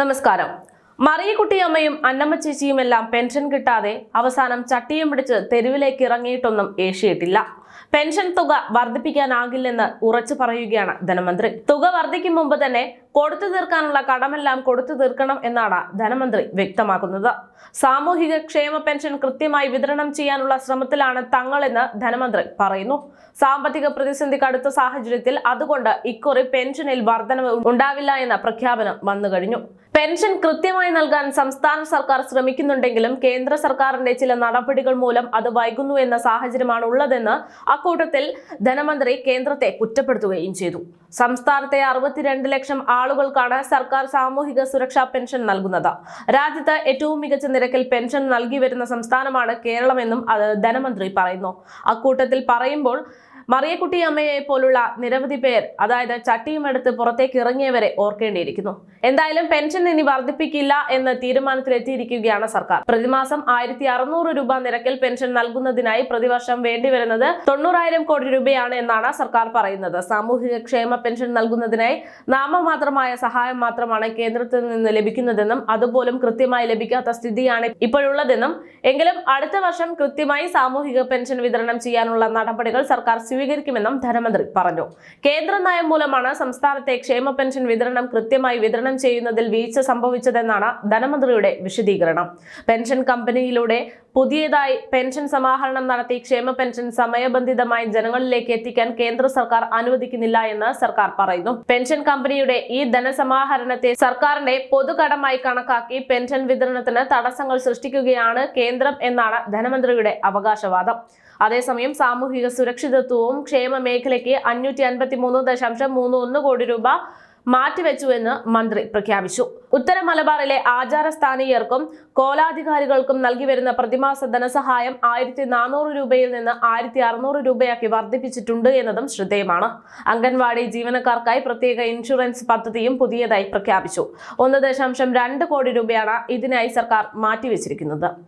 നമസ്കാരം. മറിയക്കുട്ടിയമ്മയും അന്നമ്മ ചേച്ചിയും എല്ലാം പെൻഷൻ കിട്ടാതെ അവസാനം ചട്ടിയും പിടിച്ച് തെരുവിലേക്ക് ഇറങ്ങിയിട്ടൊന്നും ഏഷ്യയിട്ടില്ല പെൻഷൻ തുക വർദ്ധിപ്പിക്കാനാകില്ലെന്ന് ഉറച്ചു പറയുകയാണ് ധനമന്ത്രി. തുക വർദ്ധിക്കും മുമ്പ് തന്നെ കൊടുത്തു തീർക്കാനുള്ള കടമെല്ലാം കൊടുത്തു തീർക്കണം എന്നാണ് ധനമന്ത്രി വ്യക്തമാക്കുന്നത്. സാമൂഹിക ക്ഷേമ പെൻഷൻ കൃത്യമായി വിതരണം ചെയ്യാനുള്ള ശ്രമത്തിലാണ് തങ്ങളെന്ന് ധനമന്ത്രി പറയുന്നു. സാമ്പത്തിക പ്രതിസന്ധി കടുത്ത സാഹചര്യത്തിൽ അതുകൊണ്ട് ഇക്കുറി പെൻഷനിൽ വർധനവ് ഉണ്ടാവില്ല എന്ന പ്രഖ്യാപനം വന്നു കഴിഞ്ഞു. പെൻഷൻ കൃത്യമായി നൽകാൻ സംസ്ഥാന സർക്കാർ ശ്രമിക്കുന്നുണ്ടെങ്കിലും കേന്ദ്ര സർക്കാരിന്റെ ചില നടപടികൾ മൂലം അത് വൈകുന്നു എന്ന സാഹചര്യമാണ് ഉള്ളതെന്ന് അക്കൂട്ടത്തിൽ ധനമന്ത്രി കേന്ദ്രത്തെ കുറ്റപ്പെടുത്തുകയും ചെയ്തു. സംസ്ഥാനത്തെ അറുപത്തിരണ്ട് ലക്ഷം ആളുകൾക്കാണ് സർക്കാർ സാമൂഹിക സുരക്ഷാ പെൻഷൻ നൽകുന്നത്. രാജ്യത്ത് ഏറ്റവും മികച്ച നിരക്കിൽ പെൻഷൻ നൽകി വരുന്ന സംസ്ഥാനമാണ് കേരളമെന്നും അത് ധനമന്ത്രി പറയുന്നു. അക്കൂട്ടത്തിൽ പറയുമ്പോൾ മറിയക്കുട്ടി അമ്മയെ പോലുള്ള നിരവധി പേർ അതായത് ചട്ടിയും എടുത്ത് പുറത്തേക്ക് ഇറങ്ങിയവരെ ഓർക്കേണ്ടിയിരിക്കുന്നു. എന്തായാലും പെൻഷൻ ഇനി വർദ്ധിപ്പിക്കില്ല എന്ന് തീരുമാനത്തിലെത്തിയിരിക്കുകയാണ് സർക്കാർ. പ്രതിമാസം ആയിരത്തി അറുന്നൂറ് രൂപ നിരക്കിൽ പെൻഷൻ നൽകുന്നതിനായി പ്രതിവർഷം വേണ്ടിവരുന്നത് തൊണ്ണൂറായിരം കോടി രൂപയാണ് എന്നാണ് സർക്കാർ പറയുന്നത്. സാമൂഹിക ക്ഷേമ പെൻഷൻ നൽകുന്നതിനായി നാമമാത്രമായ സഹായം മാത്രമാണ് കേന്ദ്രത്തിൽ നിന്ന് ലഭിക്കുന്നതെന്നും അതുപോലും കൃത്യമായി ലഭിക്കാത്ത സ്ഥിതിയാണ് ഇപ്പോഴുള്ളതെന്നും എങ്കിലും അടുത്ത വർഷം കൃത്യമായി സാമൂഹിക പെൻഷൻ വിതരണം ചെയ്യാനുള്ള നടപടികൾ സർക്കാർ സ്വീകരിക്കുമെന്നും ധനമന്ത്രി പറഞ്ഞു. കേന്ദ്ര നയം മൂലമാണ് സംസ്ഥാനത്തെ ക്ഷേമ പെൻഷൻ വിതരണം കൃത്യമായി വിതരണം ചെയ്യുന്നതിൽ വീഴ്ച സംഭവിച്ചതെന്നാണ് ധനമന്ത്രിയുടെ വിശദീകരണം. പെൻഷൻ കമ്പനിയിലൂടെ പുതിയതായി പെൻഷൻ സമാഹരണം നടത്തി ക്ഷേമ പെൻഷൻ സമയബന്ധിതമായി ജനങ്ങളിലേക്ക് എത്തിക്കാൻ കേന്ദ്ര സർക്കാർ അനുവദിക്കുന്നില്ല എന്ന് സർക്കാർ പറയുന്നു. പെൻഷൻ കമ്പനിയുടെ ഈ ധനസമാഹരണത്തെ സർക്കാരിന്റെ പൊതുകടമായി കണക്കാക്കി പെൻഷൻ വിതരണത്തിന് തടസ്സങ്ങൾ സൃഷ്ടിക്കുകയാണ് കേന്ദ്രം എന്നാണ് ധനമന്ത്രിയുടെ അവകാശവാദം. അതേസമയം സാമൂഹിക സുരക്ഷിതത്വവും ക്ഷേമ മേഖലയ്ക്ക് അഞ്ഞൂറ്റി അൻപത്തി മൂന്ന് ദശാംശം മൂന്ന് ഒന്ന് കോടി രൂപ മാറ്റിവെച്ചുവെന്ന് മന്ത്രി പ്രഖ്യാപിച്ചു. ഉത്തര മലബാറിലെ ആചാര സ്ഥാനീയർക്കും കോലാധികാരികൾക്കും നൽകി വരുന്ന പ്രതിമാസ ധനസഹായം ആയിരത്തി നാനൂറ് രൂപയിൽ നിന്ന് ആയിരത്തി അറുന്നൂറ് രൂപയാക്കി വർദ്ധിപ്പിച്ചിട്ടുണ്ട് എന്നതും ശ്രദ്ധേയമാണ്. അംഗൻവാടി ജീവനക്കാർക്കായി പ്രത്യേക ഇൻഷുറൻസ് പദ്ധതിയും പുതിയതായി പ്രഖ്യാപിച്ചു. ഒന്ന് ദശാംശം രണ്ട് കോടി രൂപയാണ് ഇതിനായി സർക്കാർ മാറ്റിവെച്ചിരിക്കുന്നത്.